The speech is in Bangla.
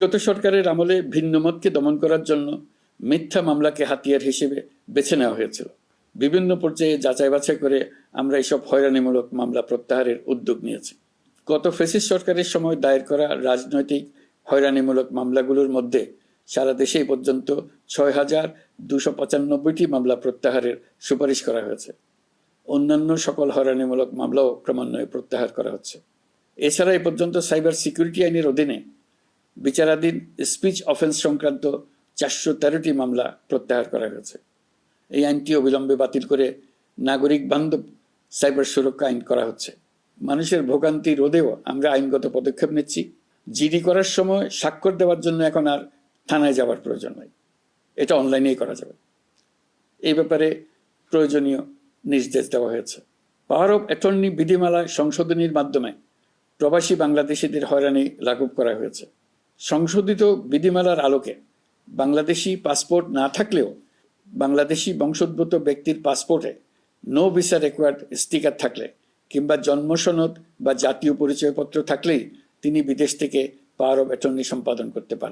গত সরকারের আমলে ভিন্ন মতকে দমন করার জন্য মিথ্যা মামলাকে হাতিয়ার হিসেবে বেছে নেওয়া হয়েছিল। বিভিন্ন পর্যায়ে যাচাই বাছাই করে আমরা এসব হয়রানিমূলক মামলা প্রত্যাহারের উদ্যোগ নিয়েছি। গত ফেসিস সরকারের সময় দায়ের করা রাজনৈতিক হয়রানিমূলক মামলাগুলোর মধ্যে সারা দেশে পর্যন্ত ছয় হাজার দুশো পঁচানব্বইটি মামলা প্রত্যাহারের সুপারিশ করা হয়েছে। অন্যান্য সকল হয়রানিমূলক মামলাও ক্রমান্বয়ে প্রত্যাহার করা হচ্ছে। এছাড়া এ পর্যন্ত সাইবার সিকিউরিটি আইনের অধীনে বিচারাধীন স্পিচ অফেন্স সংক্রান্ত চারশো তেরোটি মামলা প্রত্যাহার করা হয়েছে। এই আইনটি অবিলম্বে বাতিল করে নাগরিক বান্ধব সাইবার সুরক্ষা আইন করা হচ্ছে। মানুষের ভোগান্তি রোধেও আমরা আইনগত পদক্ষেপ নিচ্ছি। জিডি করার সময় স্বাক্ষর দেওয়ার জন্য এখন আর থানায় যাওয়ার প্রয়োজন নাই। এটা অনলাইনেই করা যাবে। এই ব্যাপারে প্রয়োজনীয় নির্দেশ দেওয়া হয়েছে। পাওয়ার অফ অ্যাটর্নি বিধিমালা সংশোধনীর মাধ্যমে প্রবাসী বাংলাদেশিদের হয়রানি লাঘব করা হয়েছে। সংশোধিত বিধিমালার আলোকে বাংলাদেশি পাসপোর্ট না থাকলেও বাংলাদেশি বংশোদ্ভূত ব্যক্তির পাসপোর্টে নো ভিসা রেকোয়ার্ড স্টিকার থাকলে কিংবা জন্ম সনদ বা জাতীয় পরিচয়পত্র থাকলেই তিনি বিদেশ থেকে পাওয়ার অব অ্যাটর্নি সম্পাদন করতে পারেন।